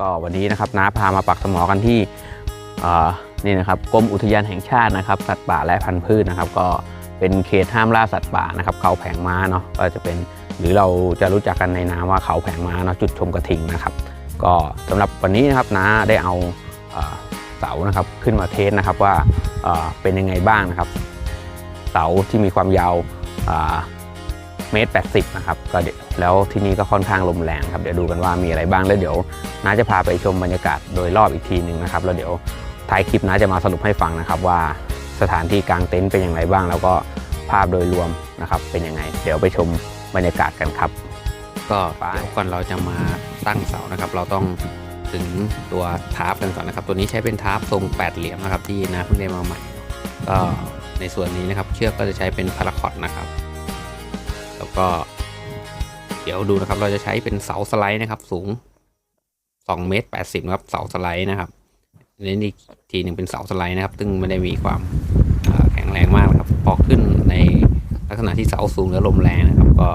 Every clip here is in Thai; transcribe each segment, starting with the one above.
ก็วันนี้นะครับน้าพามาปักสมอกันที่นี่นะครับกรมอุทยานแห่งชาตินะครับ สัตว์ป่าและพันธุ์พืชนะครับ ก็เป็นเขตห้ามล่าสัตว์ป่านะครับ เขาแผงม้าเนาะก็จะเป็นหรือเราจะรู้จักกันในนามว่าเขาแผงม้าเนาะจุดชมกระทิงนะครับ ก็สำหรับวันนี้นะครับน้าได้เอาเสานะครับขึ้นมาเทสนะครับว่าอ่าเป็นยังไงบ้างนะครับ เสาที่มีความยาวอ่า เมตรแปดสิบนะครับก็เดี๋ยวแล้วที่นี่ก็ค่อนข้างลมแรงครับเดี๋ยวดูกันว่ามีอะไรบ้างแล้วเดี๋ยวน้าจะพาไปชมบรรยากาศโดยรอบอีกทีหนึ่งนะครับแล้วเดี๋ยวท้ายคลิปน้าจะมาสรุปให้ฟังนะครับว่าสถานที่กลางเต็นท์เป็นอย่างไรบ้าง แล้วก็ภาพโดยรวมนะครับเป็นยังไง เดี๋ยวไปชมบรรยากาศกันครับ ก็เดี๋ยวก่อนเราจะมาตั้งเสานะครับ เราต้องถึงตัวทาร์ปกันก่อนนะครับ ตัวนี้ใช้เป็นทาร์ปทรงแปดเหลี่ยมนะครับที่นาเพิ่งได้มาใหม่ก็ในส่วนนี้นะครับเชือกก็จะใช้เป็นพาราคอตนะครับแล้ว ก็ เดี๋ยวดูนะครับ เราจะใช้เป็นเสาสไลด์นะครับ สูง2เมตร80นะครับ เสาสไลด์นะครับอันนี้อีกทีหนึ่งเป็นเสาสไลด์นะครับ ซึ่งไม่ได้มีความแข็งแรงมากนะครับ พอขึ้นในลักษณะที่เสาสูงและลมแรงนะครับ ก็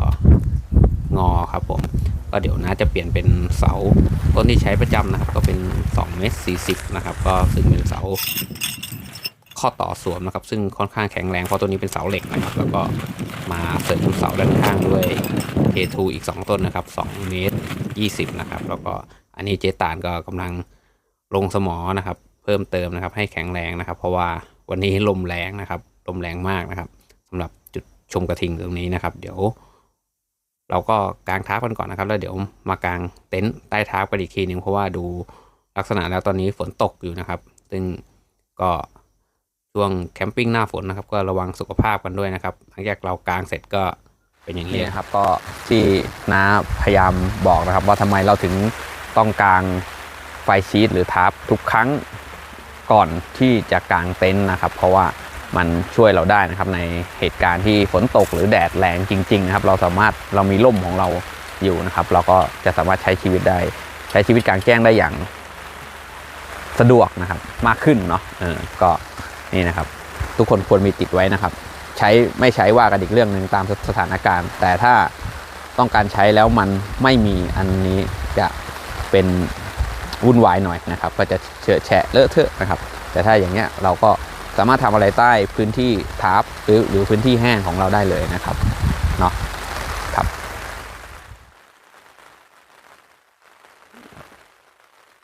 งอครับผม ก็เดี๋ยวนะจะเปลี่ยนเป็นเสาต้นที่ใช้ประจำนะครับ ก็เป็น2เมตร40นะครับ ก็ซึ่งเป็นเสา ข้อต่อสวมนะครับ ซึ่งค่อนข้างแข็งแรงเพราะตัวนี้เป็นเสาเหล็กนะครับ แล้วก็มาเสริมเสาด้านข้างด้วย K2 อีก 2 ต้นนะครับ2เมตร20 นะครับ แล้วก็อันนี้เจตานก็กำลังลงสมอนะครับ เพิ่มเติมนะครับ ให้แข็งแรงนะครับ เพราะว่าวันนี้ลมแรงนะครับ ลมแรงมากนะครับสำหรับจุดชมกระทิงตรงนี้นะครับ เดี๋ยว เราก็กางทาร์ปกันก่อนนะครับ แล้วเดี๋ยวมากางเต็นท์ใต้ทาร์กันอีกทีหนึ่งเพราะว่าดูลักษณะแล้วตอนนี้ฝนตกอยู่นะครับ ซึ่งก็ ช่วงแคมปิ้งหน้าฝนนะครับก็ระวังสุขภาพกันด้วยนะครับหลังจากเรากางเสร็จก็เป็นอย่างนี้นะครับ ก็ที่น้าพยายามบอกนะครับ ว่าทำไมเราถึงต้องกางไฟชีตหรือทับทุกครั้งก่อนที่จะกางเต็นท์นะครับ เพราะว่ามันช่วยเราได้นะครับ ในเหตุการณ์ที่ฝนตกหรือแดดแรงจริง ๆ นะครับ เราสามารถเรามีร่มของเราอยู่นะครับ เราก็จะสามารถใช้ชีวิตได้ ใช้ชีวิตกลางแจ้งได้อย่างสะดวกนะครับ มากขึ้นเนาะเออก็ นี่นะครับ ทุกคนควรมีติดไว้นะครับ ใช้ไม่ใช้ว่ากันอีกเรื่องหนึ่งตามสถานการณ์ แต่ถ้าต้องการใช้แล้วมันไม่มีอันนี้จะเป็นวุ่นวายหน่อยนะครับ ก็จะเฉอะแฉะเลอะเทอะนะครับ แต่ถ้าอย่างเงี้ยเราก็สามารถทำอะไรใต้พื้นที่ทาร์ปหรือหรือพื้นที่แห้งของเราได้เลยนะครับเนาะครับ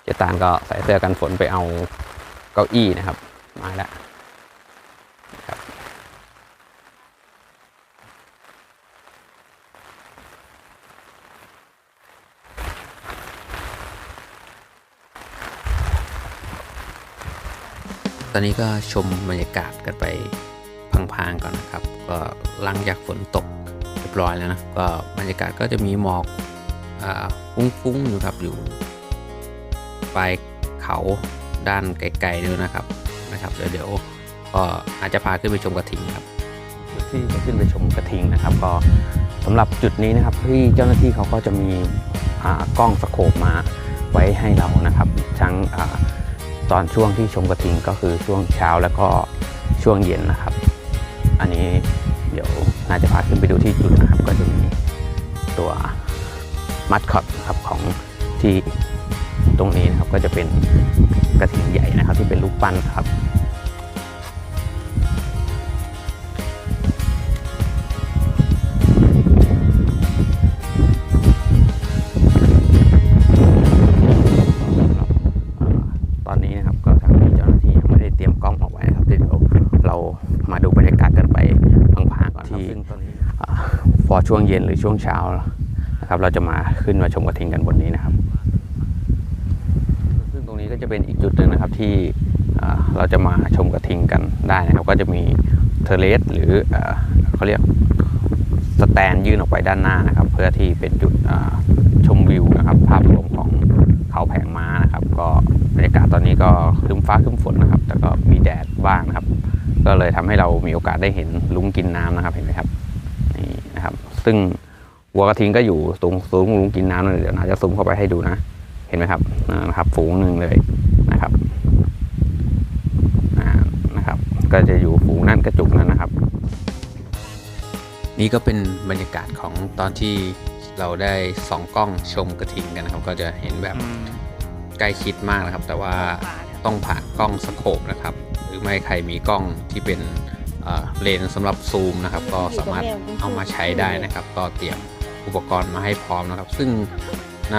เจตานก็ใส่เสื้อกันฝนไปเอาเก้าอี้นะครับมาแล้ว ตอนนี้ก็ชมบรรยากาศกันไปพังๆก่อนนะครับ ก็หลังจากฝนตกเรียบร้อยแล้วนะก็บรรยากาศก็จะมีหมอกฟุ้งๆอยู่ครับอยู่ปลายเขาด้านไกลๆด้วยนะครับนะครับเดี๋ยวก็อาจจะพาขึ้นไปชมกระทิงครับที่จะขึ้นไปชมกระทิงนะครับ ก็สำหรับจุดนี้นะครับที่เจ้าหน้าที่เขาก็จะมีกล้องสโคปมาไว้ให้เรานะครับทั้ง ตอนช่วงที่ชมกระทิงก็คือช่วงเช้าแล้วก็ช่วงเย็นนะครับ อันนี้เดี๋ยวน่าจะพาขึ้นไปดูที่จุดนะครับ ก็จะมีตัวมัดคอตครับของที่ตรงนี้นะครับก็จะเป็นกระทิงใหญ่นะครับ ที่เป็นลูกปั้นครับ ช่วงเย็นหรือช่วงเช้านะครับ เราจะมาขึ้นมาชมกระทิงกันบนนี้นะครับ ซึ่งตรงนี้ก็จะเป็นอีกจุดหนึ่งนะครับที่เราจะมาชมกระทิงกันได้นะครับ ก็จะมีเทเลสหรือเอ่อเขาเรียกสแตนยื่นออกไปด้านหน้านะครับ เพื่อที่เป็นจุดชมวิวนะครับ ภาพรวมของเขาแผงม้านะครับ ก็บรรยากาศตอนนี้ก็ครึ้มฟ้าครึ้มฝนนะครับ แต่ก็มีแดดบ้างนะครับ ก็เลยทำให้เรามีโอกาสได้เห็นลุงกินน้ำนะครับเห็นไหมครับ ซึ่งวัวกระทิงก็อยู่ตรงสูงลุงกินน้ำเลยเดี๋ยวนาจะซูมเข้าไปให้ดูนะ เห็นไหมครับอ่านะครับ ฝูงหนึ่งเลยนะครับอ่านะครับ ก็จะอยู่ฝูงนั่นกระจุกนั้นนะครับ นี่ก็เป็นบรรยากาศของตอนที่เราได้สองกล้องชมกระทิงกันนะครับ ก็จะเห็นแบบใกล้ชิดมากนะครับ แต่ว่าต้องผ่านกล้องสโคปนะครับ หรือไม่ใครมีกล้องที่เป็น เลนสำหรับซูมนะครับ ก็สามารถเอามาใช้ได้นะครับ ก็เตรียมอุปกรณ์มาให้พร้อมนะครับ ซึ่งณ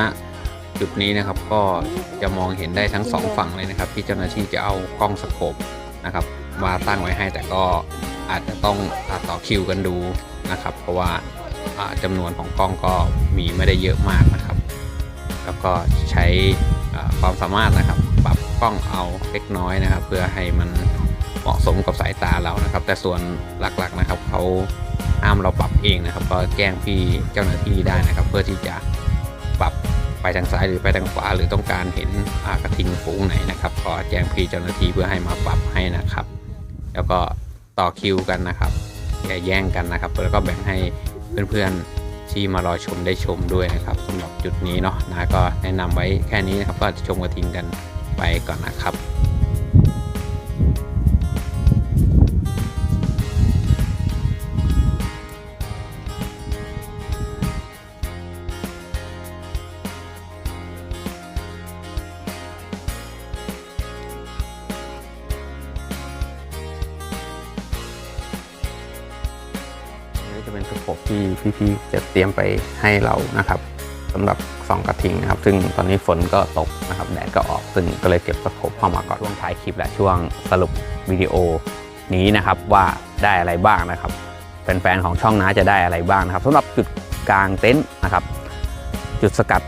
จุดนี้นะครับก็จะมองเห็นได้ทั้งสองฝั่งเลยนะครับ ที่เจ้าหน้าที่จะเอากล้องสโคปนะครับมาตั้งไว้ให้แต่ก็อาจจะต้องต่อคิวกันดูนะครับ เพราะว่าอ่าจำนวนของกล้องก็มีไม่ได้เยอะมากนะครับ แล้วก็ใช้ความสามารถนะครับ ปรับกล้องเอาเล็กน้อยนะครับ เพื่อให้มัน เหมาะสมกับสายตาเรานะครับ แต่ส่วนหลักๆนะครับเขาห้ามเราปรับเองนะครับ ก็แจ้งพี่เจ้าหน้าที่ได้นะครับ เพื่อที่จะปรับไปทางซ้ายหรือไปทางขวาหรือต้องการเห็นอากระทิงฝูงไหนนะครับก็แจ้งพี่เจ้าหน้าที่เพื่อให้มาปรับให้นะครับ แล้วก็ต่อคิวกันนะครับอย่าแย่งกันนะครับ แล้วก็แบ่งให้เพื่อนๆที่มารอชมได้ชมด้วยนะครับสำหรับจุดนี้เนาะนะก็แนะนำไว้แค่นี้นะครับก็ชมกระทิงกันไปก่อนนะครับ ที่พี่ๆจะเตรียมไปให้เรานะครับสำหรับสองกระทิงนะครับ ซึ่งตอนนี้ฝนก็ตกนะครับแดดก็ออกซึ่งก็เลยเก็บสโคปเข้ามาก่อนช่วงท้ายคลิปและช่วงสรุปวิดีโอนี้นะครับว่าได้อะไรบ้างนะครับแฟนๆของช่องน้าจะได้อะไรบ้างนะครับสำหรับจุดกลางเต็นท์นะครับจุดสกัด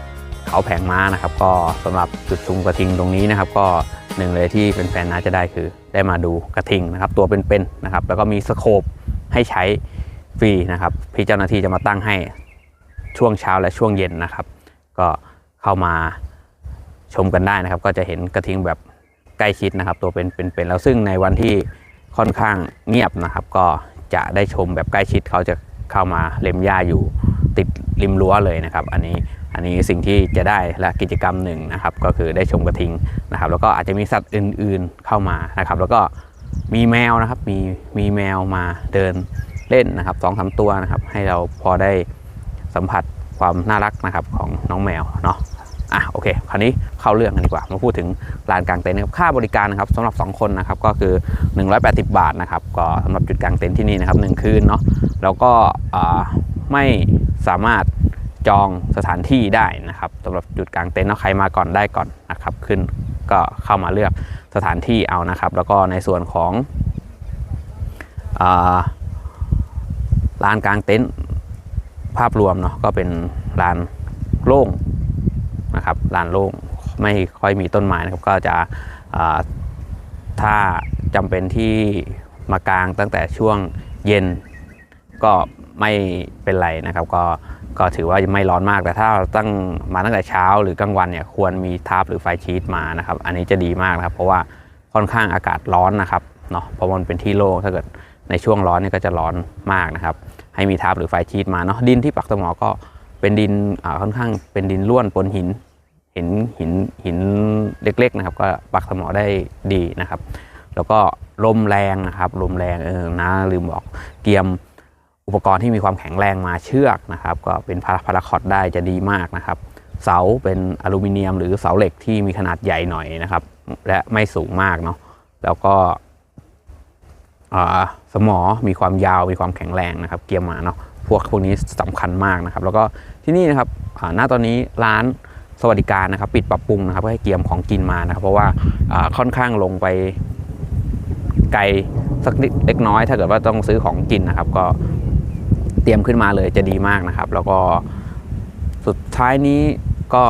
เขาแผงม้านะครับ ก็สำหรับจุดชุมกระทิงตรงนี้นะครับ ก็หนึ่งเลยที่เป็นแฟนๆน้าจะได้คือ ได้มาดูกระทิงนะครับ ตัวเป็นๆนะครับ แล้วก็มีสโคปให้ใช้ ฟรีนะครับพี่เจ้าหน้าที่จะมาตั้งให้ช่วงเช้าและช่วงเย็นนะครับ ก็เข้ามาชมกันได้นะครับ ก็จะเห็นกระทิงแบบใกล้ชิดนะครับ ตัวเป็นเป็นเป็นแล้วซึ่งในวันที่ค่อนข้างเงียบนะครับ ก็จะได้ชมแบบใกล้ชิดเขาจะเข้ามาเล็มหญ้าอยู่ติดริมรั้วเลยนะครับ อันนี้อันนี้สิ่งที่จะได้และกิจกรรมหนึ่งนะครับ ก็คือได้ชมกระทิงนะครับ แล้วก็อาจจะมีสัตว์อื่น ๆเข้ามานะครับ แล้วก็มีแมวนะครับ มีมีแมวมาเดิน เล่นนะครับสองสามตัวนะครับ ให้เราพอได้สัมผัสความน่ารักนะครับของน้องแมวเนาะอะโอเค คราวนี้เข้าเรื่องกันดีกว่า มาพูดถึงลานกลางเต็นท์นะครับค่าบริการนะครับสำหรับ 2 คนนะครับก็คือ 180 บาทนะครับก็สำหรับจุดกลางเต็นท์ที่นี่นะครับหนึ่งคืนเนาะแล้วก็ไม่สามารถจองสถานที่ได้นะครับสำหรับจุดกลางเต็นท์เนาะใครมาก่อนได้ก่อนนะครับขึ้นก็เข้ามาเลือกสถานที่เอานะครับ แล้วก็ในส่วนของอ่า ลานกลางเต็นท์ภาพรวมเนาะก็เป็นลานโล่งนะครับลานโล่งไม่ค่อยมีต้นไม้นะครับก็จะถ้าจำเป็นที่มากลางตั้งแต่ช่วงเย็นก็ไม่เป็นไรนะครับก็ก็ถือว่าไม่ร้อนมากแต่ถ้าเราตั้งมาตั้งแต่เช้าหรือกลางวันเนี่ยควรมีทาร์หรือไฟชีตมานะครับ อันนี้จะดีมากนะครับ เพราะว่าค่อนข้างอากาศร้อนนะครับเนาะเพราะมันเป็นที่โล่งถ้าเกิดในช่วงร้อนนี่ก็จะร้อนมากนะครับ ให้มีทับหรือไฟชีตมาเนาะดินที่ปักสมอก็เป็นดินค่อนข้างเป็นดินล้วนปนหินเหินหินหินเล็กๆนะครับ ก็ปักสมอได้ดีนะครับ แล้วก็ลมแรงนะครับลมแรงเออนะลืมบอกเตรียมอุปกรณ์ที่มีความแข็งแรงมาเชือกนะครับ ก็เป็นพาราพาราคอตได้จะดีมากนะครับ เสาเป็นอลูมิเนียม หรือเสาเหล็กที่มีขนาดใหญ่หน่อยนะครับ และไม่สูงมากเนาะแล้วก็ สมอมีความยาวมีความแข็งแรงนะครับ เกียร์หมาเนาะพวกพวกนี้สำคัญมากนะครับ แล้วก็ที่นี่นะครับอ่าณตอนนี้ร้านสวัสดิการนะครับ ปิดปรับปรุงนะครับให้เกียมของกินมานะครับ เพราะว่าค่อนข้างลงไปไกลสักนิดเล็กน้อย ถ้าเกิดว่าต้องซื้อของกินนะครับ ก็เตรียมขึ้นมาเลยจะดีมากนะครับ แล้วก็สุดท้ายนี้ก็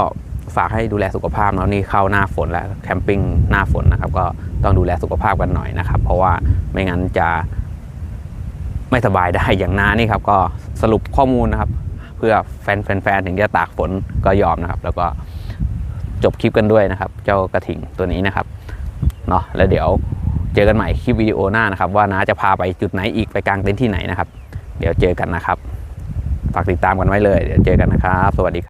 ฝากให้ดูแลสุขภาพเนาะนี่เข้าหน้าฝนแล้วแคมปิ้งหน้าฝนนะครับ ก็ ต้องดูแลสุขภาพกันหน่อยนะครับ เพราะว่าไม่งั้นจะไม่สบายได้อย่างน้านี่ครับ ก็สรุปข้อมูลนะครับ เพื่อแฟนๆถึงจะตากฝนก็ยอมนะครับ แล้วก็จบคลิปกันด้วยนะครับ เจ้ากระถิ่งตัวนี้นะครับเนาะแล้วเดี๋ยวเจอกันใหม่คลิปวิดีโอหน้านะครับ ว่าน้าจะพาไปจุดไหนอีกไปกลางเต็นท์ที่ไหนนะครับ เดี๋ยวเจอกันนะครับฝากติดตามกันไว้เลย เดี๋ยวเจอกันนะครับ สวัสดีครับ